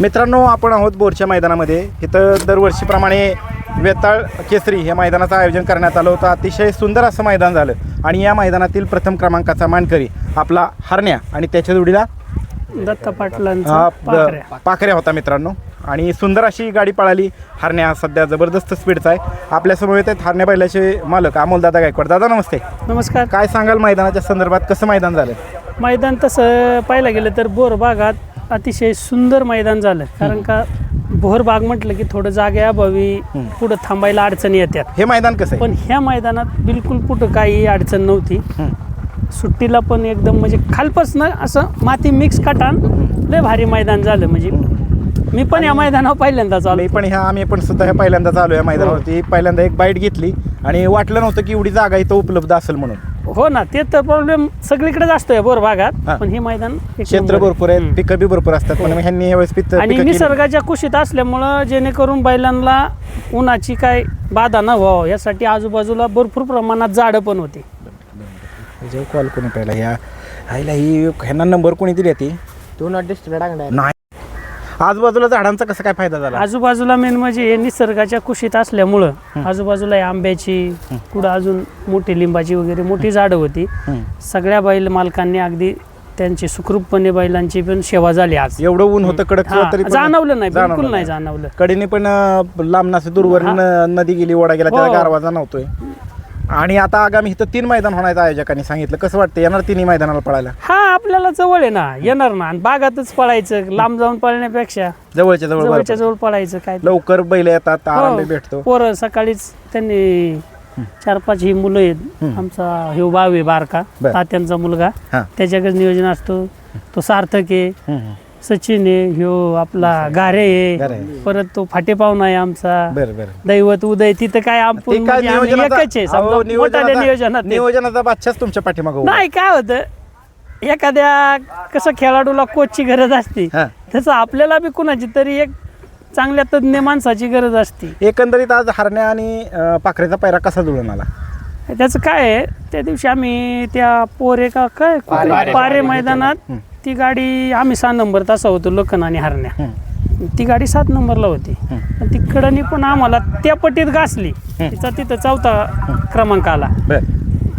मित्रांनो आपण आहोत बोरच्या मैदानामध्ये. इथं दरवर्षीप्रमाणे वेताळ केसरी हे मैदानाचं आयोजन करण्यात आलं होतं. अतिशय सुंदर असं मैदान झालं. आणि या मैदानातील प्रथम क्रमांकाचा मानकरी आपला हरण्या आणि त्याच्या जोडीला दत्ता पाटलांचा पाखऱ्या. होता मित्रांनो. आणि सुंदर अशी गाडी पळाली. हरण्या सध्या जबरदस्त स्पीडचा आहे. आपल्यासमोर येत आहेत हरण्या बैलाचे मालक अमोलदादा गायकवाड. दादा नमस्ते. नमस्कार. काय सांगाल मैदानाच्या संदर्भात? कसं मैदान झालं? मैदान तसं पाहायला गेलं तर बोर भागात अतिशय सुंदर मैदान झालं. कारण का भोर बाग म्हटलं की थोडं जागेअभावी पुढं थांबायला अडचणी येतात हे मैदान कसं आहे? पण ह्या मैदानात बिलकुल कुठं काही अडचण नव्हती. हं. सुट्टीला पण एकदम म्हणजे खालपासनं असं माती मिक्स काटान लय भारी मैदान झालं म्हणजे. मी पण या मैदानावर पहिल्यांदाच आलो. मी पण ह्या आम्ही पण सुद्धा ह्या पहिल्यांदाच आलो या मैदानावरती. पहिल्यांदा एक बाईट घेतली आणि वाटलं नव्हतं की एवढी जागा इथं उपलब्ध असेल म्हणून. हो ना ते तर प्रॉब्लेम सगळीकडेच असतोय बोर हा. भागात पण हे मैदान एक क्षेत्र नंबर आहे. भरपूर आहेत हं. पिकं बी भरपूर असतात पण ह्यांनी यावेळेस पिक आणि निसर्गाच्या कुशीत असल्यामुळं जेणेकरून बैलांना उन्हाची काय बाधा न व्हावं यासाठी आजूबाजूला भरपूर प्रमाणात झाडं पण होती कॉल कोणी पहिला ह्या ह्याला ही ह्यांना नंबर कोणी दिली ती तू नॉट टाकणार नाही आजूबाजूला झाडांचा कसा काय फायदा झाला? आजूबाजूला मेन म्हणजे हे निसर्गाच्या कुशीत असल्यामुळं आजूबाजूला हे आंब्याची कुठं अजून मोठी लिंबाची वगैरे मोठी झाडं होती. सगळ्या बैल मालकांनी अगदी त्यांची सुखरूपपणे बैलांची पण सेवा झाली आज. एवढं ऊन होतं कडक हा, तरी पण जाणवलं नाही जाणवलं बिलकुल नाही जाणवलं. कडेने पण अं, लांब नसे दूरवर न- नदी गेली ओढा गेला त्याला हो. गारवा जाणवतोय आणि आता आगामी इथं तीन मैदान होण्याचं आयोजकांनी सांगितलं. कसं वाटतं येणार तिन्ही मैदानाला पळायला? हा आपल्याला जवळ आहे ना. येणार ना. आणि बागातच पळायचं लांब जाऊन पळण्यापेक्षा. जवळच्या जवळ जवळच्या बरं. जवळ पळायचं काय. लवकर बैल येतात आराम हो. भेटतो. पोरं सकाळीच त्यांनी चार पाच ही मुलं आहेत. हम्म. आमचा ह्यो बाव आहे बारका. बर. तात्यांचा मुलगा. हा. त्याच्याकडे नियोजन असतो. तो सार्थक आहे. हम्म. सचिन आहे ह्यो आपला गारे आहे. परत तो फाटे पाहुणा आहे आमचा बरं बरं दैवत उदय तिथं काय आपण म्हणजे आम्ही नियोजनाचा एकच आहे अहो, समजा मोठ्या नियोजनाचा नियोजनात आहे. नियोजनाचा बादशाच तुमच्या पाठीमागं उभा. नाही काय होतं एखाद्या कसं खेळाडूला कोचची गरज असते हा. तसं आपल्याला बी कुणाची तरी एक चांगल्या तज्ज्ञ माणसाची गरज असते एकंदरीत आज हरण्या आणि अं, पाखरेचा पैरा कसा जुळून आला त्याचं काय आहे त्या दिवशी आम्ही त्या पोरे का काय पारे. पारे मैदानात ती गाडी आम्ही सहा नंबर तसा होतो लखन आणि हरण्या. ती गाडी सात नंबरला होती. पण ती कडनी पण आम्हाला त्या पट्टीत घासली. तिचा तिथं चौथा क्रमांक आला.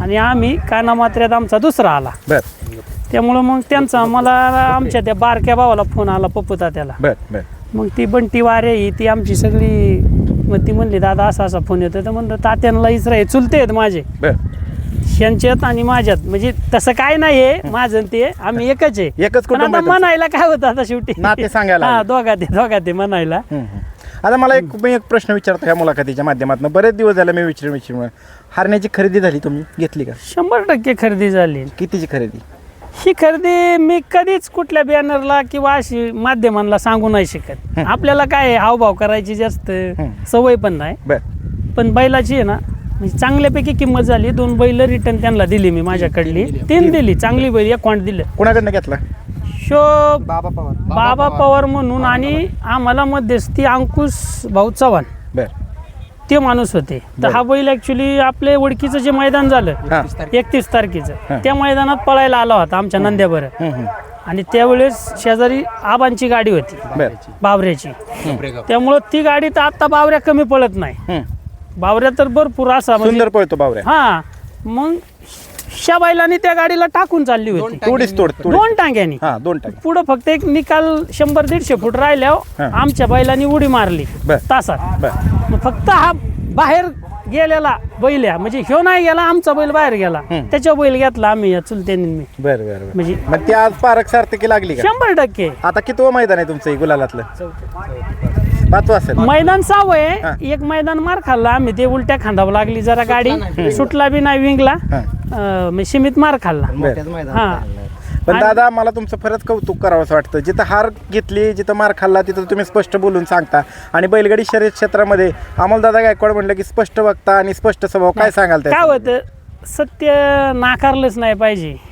आणि आम्ही कानामात्र्यात आमचा दुसरा आला. त्यामुळं मग त्यांचा मला आमच्या त्या बारक्या भावाला फोन आला पप्पुता त्याला मग ती बंटी वारे ही ती आमची सगळी मग ती म्हणली दादा असा असा फोन येतो तर म्हणलं तात्यांना इस्रायल चुलते आहेत माझे. यांच्यात आणि माझ्यात. म्हणजे तसं काय नाही आहे माझं आणि ते आम्ही एकच आहे. एकच पण कुटुंब आता आहे तुमचं. म्हणायला काय होतं आता शेवटी? नाते सांगायला हा. दोघा ते दोघा ते म्हणायला. हम्म, हम्म. आता मला एक मी एक प्रश्न विचारतो ह्या मुलाखतीच्या माध्यमातून. बरेच दिवस झाले मी विचारून विचारून. हरण्याची खरेदी झाली तुम्ही? घेतली का? शंभर टक्के खरेदी झाली. कितीची खरेदी? ही खरेदी मी कधीच कुठल्या बॅनरला किंवा अशी माध्यमांना सांगू नाही शकत. आपल्याला काय आहे, हावभाव करायची जास्त सवय पण नाही. बर. पण बैलाची आहे ना म्हणजे चांगल्यापैकी किंमत झाली. दोन बैल रिटर्न त्यांना दिली मी माझ्याकडली. तीन दिली. चांगली बैल एक कोण दिलं. कोणाकडनं घेतला? शो बाबा पवार. बाबा पवार म्हणून आणि आम्हाला मध्यस्थी अंकुश भाऊ चव्हाण. बर. ते माणूस होते. तर हा बैल ऍक्च्युली आपले ओळखीचं जे मैदान झालं एकतीस तारखेचं. त्या मैदानात पळायला आला होता आमच्या नंद्याबर. आणि त्यावेळेस शेजारी आबांची गाडी होती. बर. बावऱ्याची त्यामुळं ती गाडी तर आता बावऱ्या कमी पळत नाही. बावऱ्या तर भरपूर असा म्हणजे सुंदर पळतो बावऱ्या. हा मग शा बैलांनी त्या गाडीला टाकून चालली होती. तोडीस तोड. दोन टांग्यानी. हा दोन टाक पुढं फक्त एक निकाल शंभर दीडशे फूट राहिल्यावर हा. आमच्या बैलांनी उडी मारली. बर. तासात. बर. मग फक्त हा बाहेर गेलेला बैल आहे. म्हणजे ह्यो नाही गेला आमचा बैल बाहेर गेला. त्याच्या बैल घेतला आम्ही या चुलत्यांनी. मी बर बर बर. म्हणजे मग ती आज पारख सार्थकी लागली का? शंभर टक्के. आता किती मैदान आहे तुमचं हे गुलालातलं? पाचवं असेल मैदान सावं हा. आहे एक मैदान मार खाल्ला. आम्ही ते उलट्या खांदावं लागली. जरा गाडी सुटला बी नाही विंगला. हा. अं, सीमित मार खाल्ला. मोठ्याच हा. पण दादा मला तुमचं खरंच कौतुक करावं असं वाटतं. जिथं हार घेतली जिथं मार खाल्ला तिथं तुम्ही स्पष्ट बोलून सांगता. आणि बैलगाडी शर्यत क्षेत्रामध्ये अमोलदादा गायकवाड म्हणलं की स्पष्ट वक्ता आणि स्पष्ट स्वभाव. काय सांगाल काय त्याच्याबद्दल? होतं सत्य नाकारलंच नाही पाहिजे.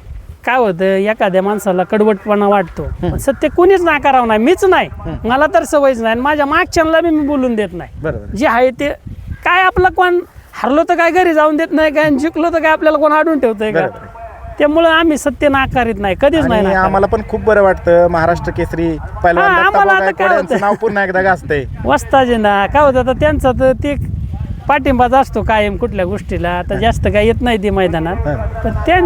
काय होतं एखाद्या माणसाला कडवटपणा वाटतो. पण सत्य कोणीच नाकारावं नाही. मीच नाही. मला तर सवयच नाही. आणि माझ्या मागच्यांना बी मी बोलून देत नाही. जे आहे ते काय आपलं कोण हरलो तर काय घरी जाऊन देत नाही काय जिंकलो तर काय आपल्याला कोण अडून ठेवतंय का? त्यामुळं आम्ही सत्य नाकारीत नाही. कधीच नाही. आम्हाला पण खूप बरं वाटतं. महाराष्ट्र केसरी? नाव पुन्हा एकदा गाजतंय. वस्ताजे ना काय होतं आता त्यांचा तर ते पाठिंबाच असतो कायम कुठल्या गोष्टीला. आता जास्त काय येत नाही ते मैदानात. पण त्या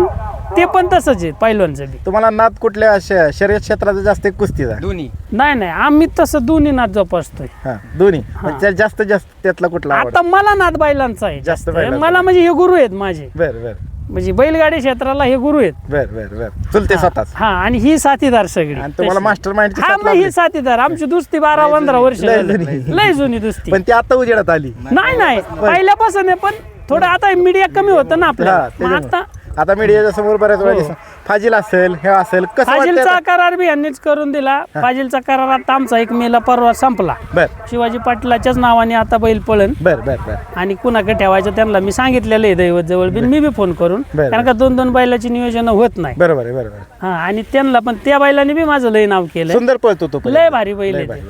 ते पण तसंच आहे पहिल्यांचं बी. तुम्हाला नाद कुठल्या श- शर्यत क्षेत्राचा जास्त आहे कुस्तीचा दोन्ही. नाही नाही आम्ही तसं दोन्ही नाद जोपासतोय. हा दोन्ही? म्हणजे जास्तीत जास्त त्यातला कुठला आता मला नाद बैलांचा आहे. जास्त जास्त. बैलांचा. मला म्हणजे हे गुरु आहेत माझे. बर बर. म्हणजे बैलगाडी क्षेत्राला हे गुरु आहेत. बर बर बर. चुलते स्वतःच. हा आणि ही साथीदार सगळी. आणि तुम्हाला तशी. mastermind ची हा मग. ही साथीदार. आमची दुस्ती बारा पंधरा वर्ष लय झाली. जुनी. लय जुनी दुस्ती. पण ती आता उजेडात आली. नाही नाही. पहिल्यापासून आहे पण थोडं आता मीडिया कमी होतं ना हा, आपल्या मग त्याच्यामुळे. आता आता मीडियाच्या समोर बऱ्याच वेळा हो. दिसतं. फाजील असेल हे असेल कसं वाटतं फाजिलचा आता? करार बी यांनीच करून दिला फाजिलचा करार आता आमचा एक मेला परवा संपला बर शिवाजी पाटलाच्याच नावाने आता बैल पळण बर बर बर आणि कुणाकडे ठेवायचं त्यांना मी सांगितलेलं आहे दैवत जवळ बी मी बी फोन करून बरं. कारण का दोन दोन बैलाची नियोजन होत नाही बरोबर आहे बरोबर आहे. हा आणि त्यांना पण त्या बैलाने बी माझं लय नाव केलं सुंदर पळतो तो पण. लय भारी बैल लय आहे भारी.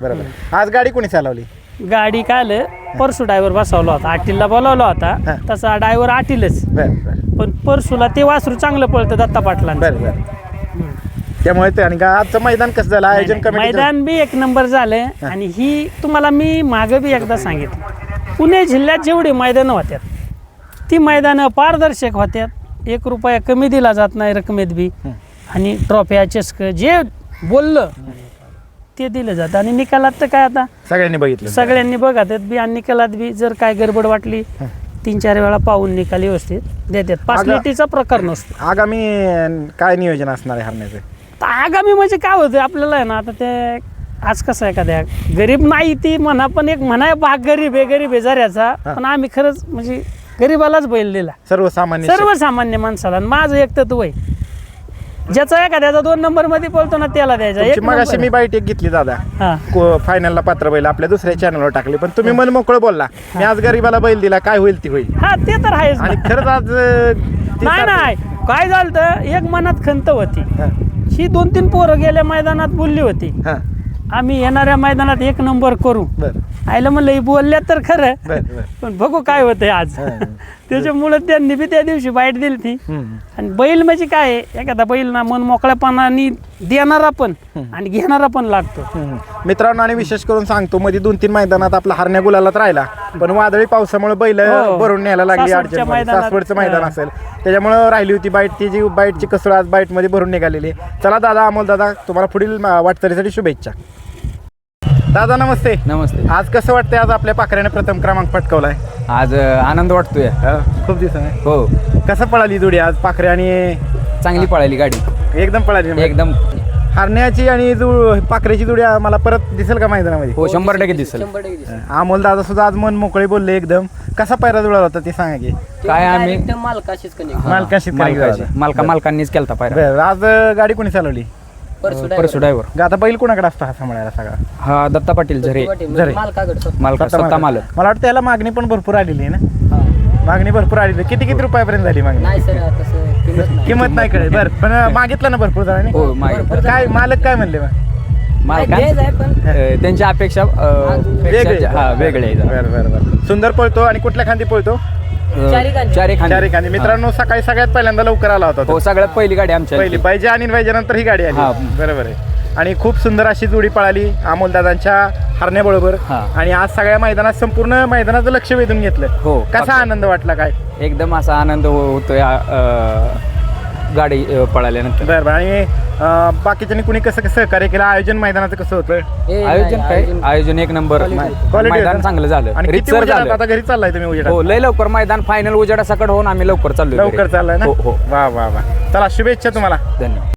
बरोबर. आज गाडी कोणी चालवली. गाडी काय आलं परसू ड्रायव्हर बसवला होता आटीलला बोलावला हा. होता तसा ड्रायव्हर आटीलच बर बर पण परसूला ते वासरू चांगलं पळतं दत्ता पाटलांचं. बर बर. त्यामुळे ते आणि का आजचं मैदान कसं झालं? आयोजन कमिटी मैदान बी एक नंबर झालं आणि ही तुम्हाला मी मागं बी एकदा सांगितलं. पुणे जिल्ह्यात जेवढी मैदानं होत्यात ती मैदानं पारदर्शक होत्यात. एक रुपया कमी दिला जात नाही रकमेत बी. आणि ट्रॉफ्या चषक जे बोललं ते दिलं जातं. आणि निकालात तर काय आता? सगळ्यांनी बघितलं. सगळ्यांनी आहेत बी. आणि निकालात बी जर काय गडबड वाटली तीन चार वेळा पाहून निकाल व्यवस्थित देतात. पासलिटीचा प्रकार नसतो. आगामी काय नियोजन असणार आहे हरण्याचं? तर आगामी म्हणजे काय होतं आपल्याला आहे ना आता ते आज कसं आहे एखाद्या गरीब नाही ती म्हणा पण एक म्हणा भाग गरीब आहे गरीब आहे जऱ्याचा. पण आम्ही खरंच म्हणजे गरीबालाच बैल दिला. सर्वसामान्य सर्वसामान्य माणसाला. आणि माझं एक तत्व आहे. ज्याचा एखाद्याचा दोन नंबरमध्ये बोलतो ना त्याला द्यायचा. तुमची एक मगाशी मी. बाईट एक घेतली दादा. हा. को- फायनलला पात्र बैल आपल्या दुसऱ्या चॅनलवर टाकले. पण तुम्ही मन मोकळं बोलला. मी आज गरीबाला बैल दिला काय होईल ती होईल. हा ते तर आहेच ना. आणि खरंच आज अं, ती नाही नाही. काय झालं तर एक मनात खंत होती. हा, ही दोन तीन पोरं गेल्या मैदानात बोलली होती. हा, आम्ही येणाऱ्या मैदानात एक नंबर करू. बर. आयला म्हणलं ही बोलल्या तर खरं पण बघू काय होतंय आज. त्याच्यामुळं त्यांनी बी त्या दिवशी बाईट दिली ती. आणि बैल म्हणजे काय एखादा बैल ना मन मोकळ्यापणाने देणारा पण आणि घेणारा पण लागतो. मित्रांनो आणि विशेष करून सांगतो मध्ये दोन तीन मैदानात आपला हरण्या गुलालात राहिला पण वादळी पावसामुळे बैल हो. भरून न्यायला लागली अडचण. सासवडचं मैदान. असेल त्याच्यामुळं राहिली होती बाईट ती जी बाईटची कसर आज बाईटमध्ये भरून निघालेली. चला दादा अमोल दादा तुम्हाला पुढील वाटचालीसाठी शुभेच्छा दादा नमस्ते. नमस्ते. आज कसं वाटतंय आज आपल्या पाखऱ्याने प्रथम क्रमांक पटकावलाय? आज अ, आनंद वाटतोय. हा, खूप दिवसाने. हो. कसं पळाली जोडी आज पाखरे आणि चांगली पळाली गाडी. एकदम पळाली एकदम. हरण्याची आणि जु पाखरेची जोडी मला परत दिसेल का मैदानामध्ये? हो शंभर टक्के दिसेल. अमोल दादा सुद्धा आज मन मोकळे बोलले एकदम. कसा पैरा जुळला होता ते सांगा की. काय आम्ही मालकाशीच कनेक्ट मालकाशी. मालका मालकांनीच केलता पायरा. आज अं, गाडी कोणी चालवली? परसू ड्रायव्हर ग आता बैल कोणाकडे असतो हा सांभाळायला सगळा? हा दत्ता पाटील झरे. जरे. मालकाकडे मालका स्वतः मालक. मला वाटतं याला मागणी पण भरपूर आलेली आहे ना? मागणी भरपूर आलेली आहे. किती किती रुपयापर्यंत झाली मागणी? नाही सर तसं किंमत नाही. किंमत नाही कळेल बरं पण मागितलं ना भरपूर जणांनी? हो मागे काय मालक काय म्हणले मग? मालकां द्यायचं आहे पण अ, त्यांच्या अपेक्षा अ, वेगळे. पेक्षा- हा वेगळे आहे जरा. बरं बरं बरं. सुंदर पळतो आणि कुठल्या खांदी पळतो? अ, चारी. चारी मित्रांनो सकाळी सगळ्यात पहिल्यांदा लवकर आला होता तो. हो सगळ्यात पहिली गाडी आमच्या पहिली पाहिजे आणि पाहिजे नंतर ही गाडी हा. आली बरोबर आहे आणि खूप सुंदर अशी जोडी पळाली अमोलदादांच्या हरण्याबरोबर हा. आणि आज सगळ्या मैदानात संपूर्ण मैदानाचं लक्ष वेधून घेतलं हो. कसा आनंद वाटला काय एकदम असा आनंद हो- होतोय अ, गाडी अ, पळाल्यानंतर. बरं बरं. आणि अं, बाकीच्यांनी कुणी कसं कसं सहकार्य केलं? आयोजन मैदानाचं कसं होतं? हे आयोजन काय? आयोजन एक नंबर. Quality मैदान होतं. चांगलं झालं. आणि किती रितसर उजेडात झालं. आता घरी चाललाय तुम्ही उजेडात? हो लय लवकर मैदान फायनल उजेडा सकट होऊन आम्ही लवकर चाललो लवकर चाललाय ना? हो हो. वा वा वा. चला शुभेच्छा तुम्हाला. धन्यवाद.